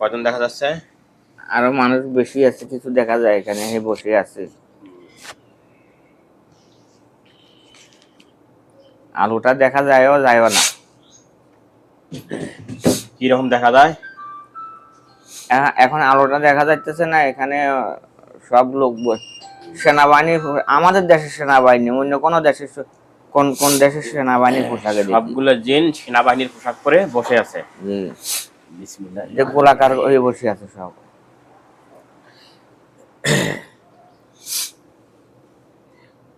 কজন দেখা যাচ্ছে? আরও মানুষ বেশি আছে কিছু দেখা যায় এখানে হে বসে আছে। আলুটা দেখা যায়ও যায়ও না। কীরকম দেখা যায়? এখন আলোটা দেখা যাইতেছে না এখানে সব লোক সেনাবাহিনী আমাদের দেশের সেনাবাহিনী অন্য কোন দেশের কোন কোন দেশের সেনাবাহিনীর পোশাকে। সবগুলো জিন সেনাবাহিনীর পোশাক পরে বসে আছে। যে গোলাকার হয়ে বসে আছে সব।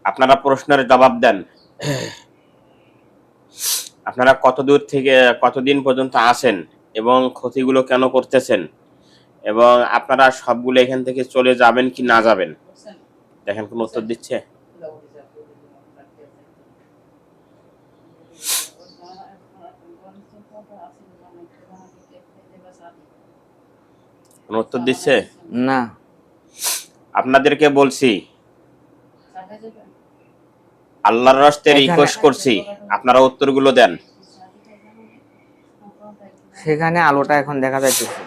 আপনারা প্রশ্নের জবাব দেন। আপনারা কত দূর থেকে কতদিন পর্যন্ত আসেন এবং ক্ষতিগুলো কেন করতেছেন? এবং আপনারা সবগুলো এখান থেকে চলে যাবেন কি না যাবেন? দেখেন কোন উত্তর দিচ্ছে? কোন উত্তর দিচ্ছে? না। আপনাদেরকে বলছি আল্লাহর রাস্তে রিকোয়েস্ট করছি আপনারা উত্তরগুলো দেন। সেখানে আলোটা এখন দেখা যাইতেছে।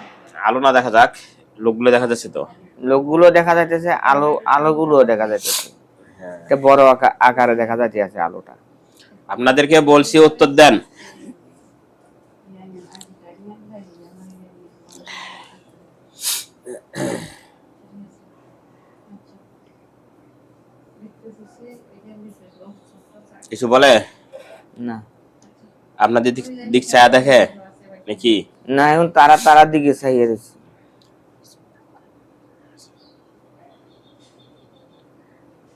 আলো না দেখা যাক লোকগুলো দেখা যাচ্ছে তো? লোকগুলো দেখা যাইতেছে আলো আলোগুলো দেখা যাইতেছে। এটা বড় আকারে দেখা যাইতেছে আলোটা। আপনাদেরকে বলছি উত্তর দেন। কিছু বলে? না। আপনাদের দিক দিক ছায়া দেখে? নাকি? না এখন তারা তারার দিকে চাইয়ে দিচ্ছে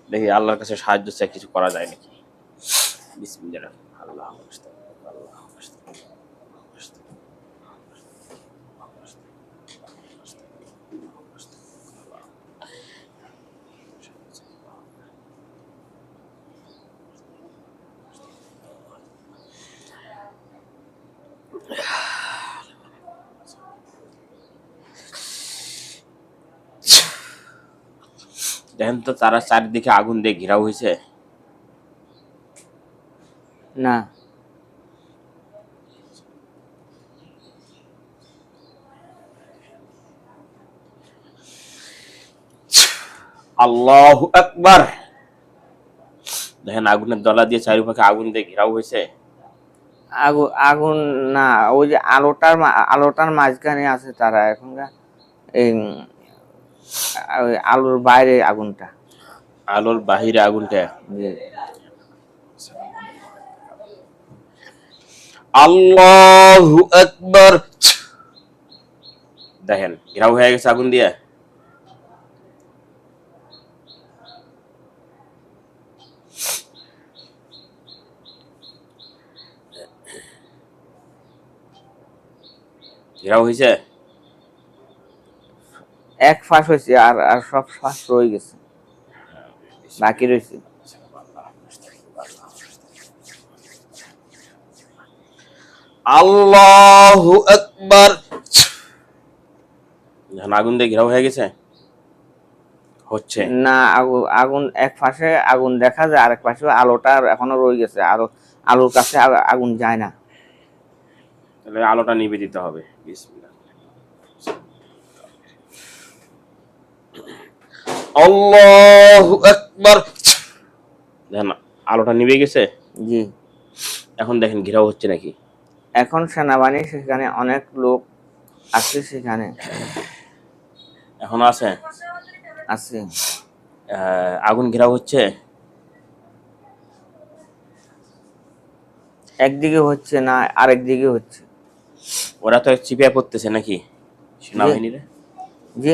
দেখি আল্লাহর কাছে সাহায্য চাই কিছু করা যায় নাকি? বিসমিল্লাহ আল্লাহ আল্লাহ দেখেন তো তারা চারিদিকে আগুন দিয়ে ঘেরাও হয়েছে। না। আল্লাহ আকবার। দেখেন আগুনের দলা দিয়ে চারিপাশে আগুন দিয়ে ঘেরাও হয়েছে। আগুন আগুন না ওই যে আলোটার আলোটার মাঝখানে আছে তারা এখনকার। এই আলোর বাইরে আগুনটা। আলোর বাহিরে আগুনটা। আল্লাহ আকবার। দেখেন ঘেরাও হয়ে গেছে আগুন দিয়ে। ঘেরাও হয়েছে? এক ফাঁস হয়েছে আর আর সব ফাঁস রয়ে গেছে। বাকি রয়েছে। আল্লাহ আকবার। যখন আগুন দিয়ে ঘেরাও হয়ে গেছে হচ্ছে। না আগু- আগুন এক পাশে আগুন দেখা যায় আরেক পাশে আলোটা এখনও রয়ে গেছে। আরও আলোর কাছে আগুন যায় না। তাহলে আলোটা নিভে দিতে হবে। বিসমিল্লাহ। আল্লাহু আকবার। দেখেন আলোটা নিভে গেছে? জি। এখন দেখেন ঘেরাও হচ্ছে নাকি? এখন সেনাবাহিনী সেখানে অনেক লোক আছে সেখানে। এখন আছে? আছে। আহ, আগুন ঘেরাও হচ্ছে? একদিকে হচ্ছে না আরেক দিকে হচ্ছে। ওরা তো চিপিয়ে পড়তেছে নাকি? সেনাবাহিনীরা? জি।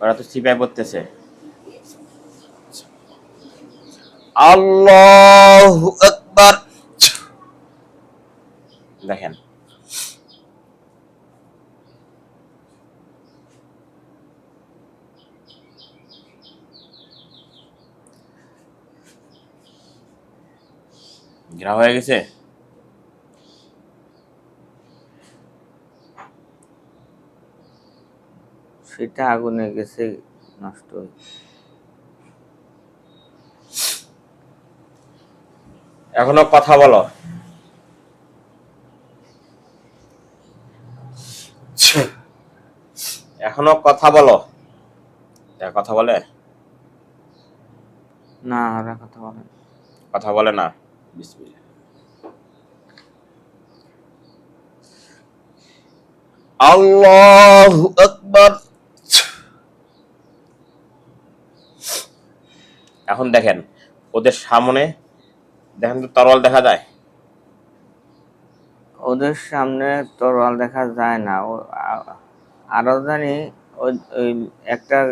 ওরা তো চিপিয়ে পড়তেছে। আল্লাহু আকবার। দেখেন। ঘেরা হয়ে গেছে? সেটা আগুনে গেছে নষ্ট হয়ে এখনও কথা বলো। এখনও কথা বলো। কথা বলে? না ওরা কথা বলে কথা বলে না? বিসমিল্লাহ। আল্লাহু আকবার। এখন দেখেন ওদের সামনে দেখেন তো তরোয়াল দেখা যায়? ওদের সামনে তরোয়াল দেখা যায় না। আরও জানি ওই- ওই একটা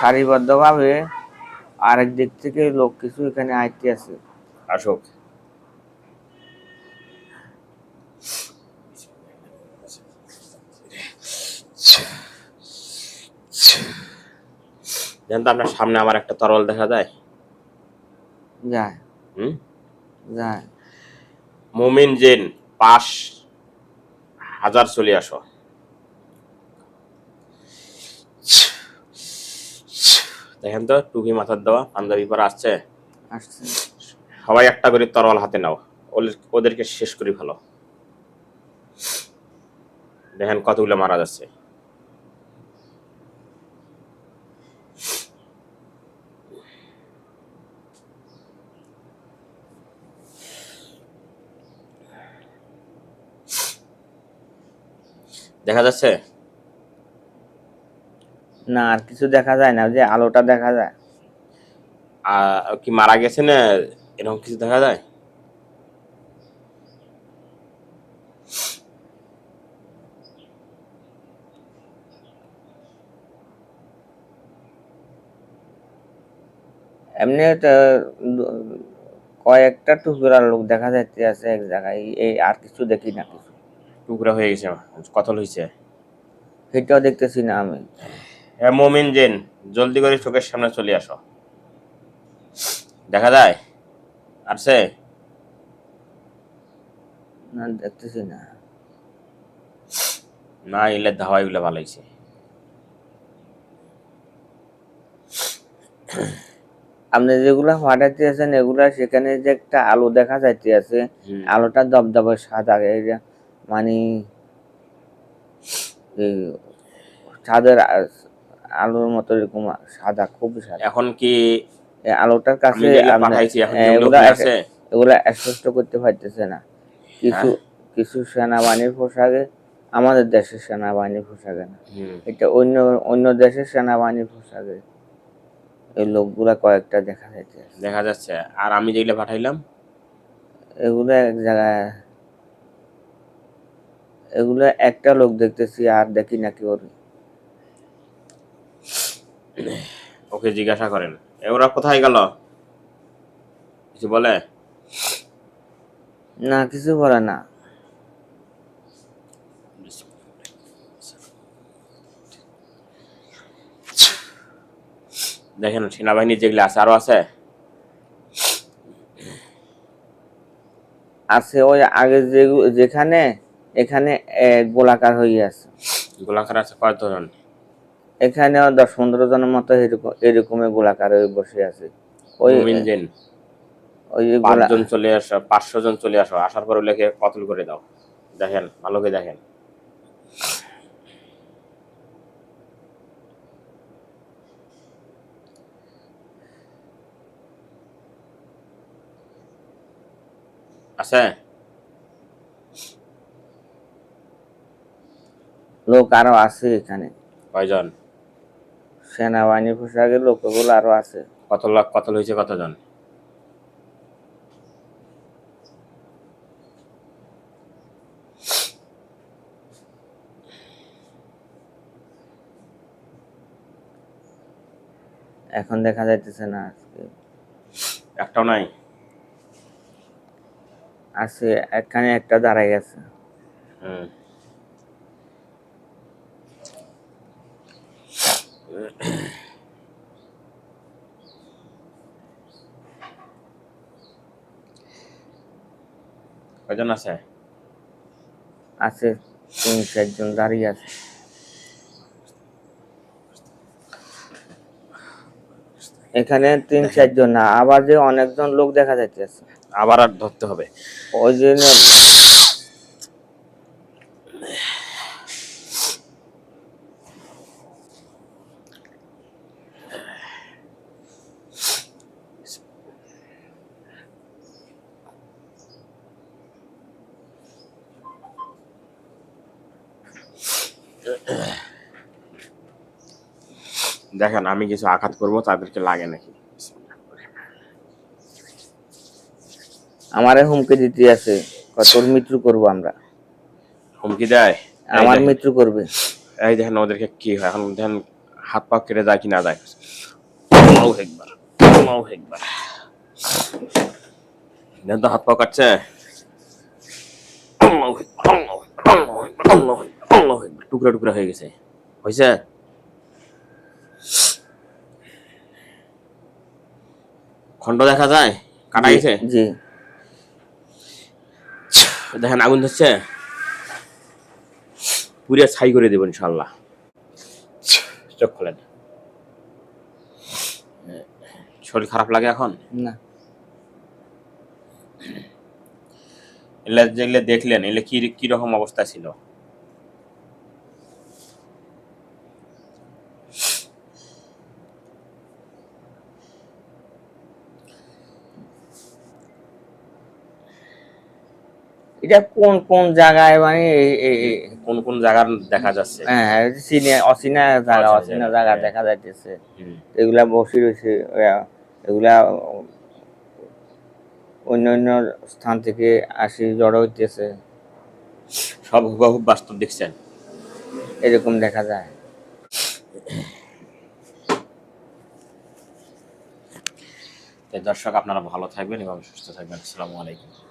সারিবদ্ধভাবে আরেক দিক থেকে লোক কিছু এখানে আইতে আছে। আসুক। দেখেন তো আপনার সামনে আমার একটা তরল দেখা যায়? যায়। হুম? যায়। মুমিন জিন পাশ হাজার চলে আসো। দেখেন তো টুপি মাথার দেওয়া পাঞ্জাবি পরে আসছে। সবাই একটা করে তরল হাতে নাও। ওদের- ওদেরকে শেষ করি ভালো দেখেন কতগুলো মারা যাচ্ছে। দেখা যাচ্ছে? না আর কিছু দেখা যায় না যে আলোটা দেখা যায়। আর কি মারা গেছে না এরকম কিছু দেখা যায়? এমনি তো কয়েকটা টুকরা লোক দেখা যাচ্ছে আছে এক জায়গায় এই আর কিছু দেখি না কিছু। টুকরা হয়ে গেছে কতল হয়েছে? সেটাও দেখতেছি না আমি। হ্যাঁ মোমিন জেন জলদি করে চোখের সামনে চলে আসো। দেখা যায়? আসছে? না দেখতেছি না। না এলে ধাওয়া এগুলো ভালো হয়েছে। আপনি যেগুলা ফাটাইতে আছেন এগুলা সেখানে যে একটা আলো দেখা যাইতে আছে। আলোটা দবদবে সাদা মানে আ- আলোর মতো এরকম সাদা খুব সাদা। এখন কি আলোটার কাছে হ্যাঁ, এগুলা স্পষ্ট করতে পারতেছে না। কিছু কিছু সেনাবাহিনীর পোশাকে আমাদের দেশের সেনাবাহিনীর পোশাকে না। এটা অন্য অন্য দেশের সেনাবাহিনীর পোশাকে এই লোকগুলা কয়েকটা দেখা যাচ্ছে দেখা যাচ্ছে। আর আমি যেগুলো পাঠাইলাম? এগুলো এক জায়গায় এগুলো একটা লোক দেখতেছি আর দেখি না কেউ ওকে জিজ্ঞাসা করেন। ওরা কোথায় গেল? কিছু বলে? না কিছু বলে না। দেখেন সেনাবাহিনী যেগুলো আছে আরও আছে? আছে ওই আগে যে যেখানে এখানে গোলাকার হয়ে আছে। গোলাকার আছে কয়জন এখানেও দশ পনেরো জনের মতো এরকম গোলাকার হয়ে বসে আছে। ওই মুমিন ওই পাঁচজন চলে আসো পাঁচশো জন চলে আসো আসার পর কতল করে দাও। দেখেন ভালো করে দেখেন। আছে? লোক আরও আছে এখানে। কয়জন? সেনাবাহিনী পোশাকের লোকগুলো আরও আছে। কত লাখ কতল হয়েছে কতজন? এখন দেখা যাইতেছে না আজকে। একটাও নাই? আছে এখানে একটা দাঁড়াই আছে হুম। কয়জন আছে? আছে তিন চারজন দাঁড়িয়ে আছে। এখানে তিন চারজন না আবার যে অনেকজন লোক দেখা যাইতেছে। আবার আর ধরতে হবে। ওই জন্য দেখেন আমি কিছু আঘাত করব তাদেরকে লাগে নাকি? আমারে হুমকি দিতে আছে। তোর মৃত্যু করব আমরা। হুমকি দেয়? আমার মৃত্যু করবে। এই দেখেন ওদেরকে কি হয়? এখন দেখেন হাত পা কেটে যায় কি না যায়? আল্লাহু একবার আল্লাহু একবার দেখেন তো হাত পা কাটছে। টুকরা টুকরা হয়ে গেছে। হয়েছে? খন্ড দেখা যায়? কাটা গেছে? জি। দেখেন আগুন ধরছে। পুরে ছাই করে দেবো ইনশাল্লাহ চোখ খোলেন। শরীর খারাপ লাগে এখন? না। এলে যেগুলো দেখলেন এলে কি কি রকম অবস্থা ছিল? এটা কোন কোন জায়গায় মানে কোন কোন জায়গার দেখা যাচ্ছে? হ্যাঁ হ্যাঁ, চিনে- অচেনা জায়গা অচেনা জায়গা, জায়গা হ্যাঁ। দেখা যাইতেছে। এগুলা বসে রয়েছে এগুলা অন্য অন্য স্থান থেকে আসি জড়ো হইতেছে। সব হুবাহুব বাস্তব দেখছেন? এরকম দেখা যায়। দর্শক আপনারা ভালো থাকবেন এবং সুস্থ থাকবেন। আসসালামু আলাইকুম।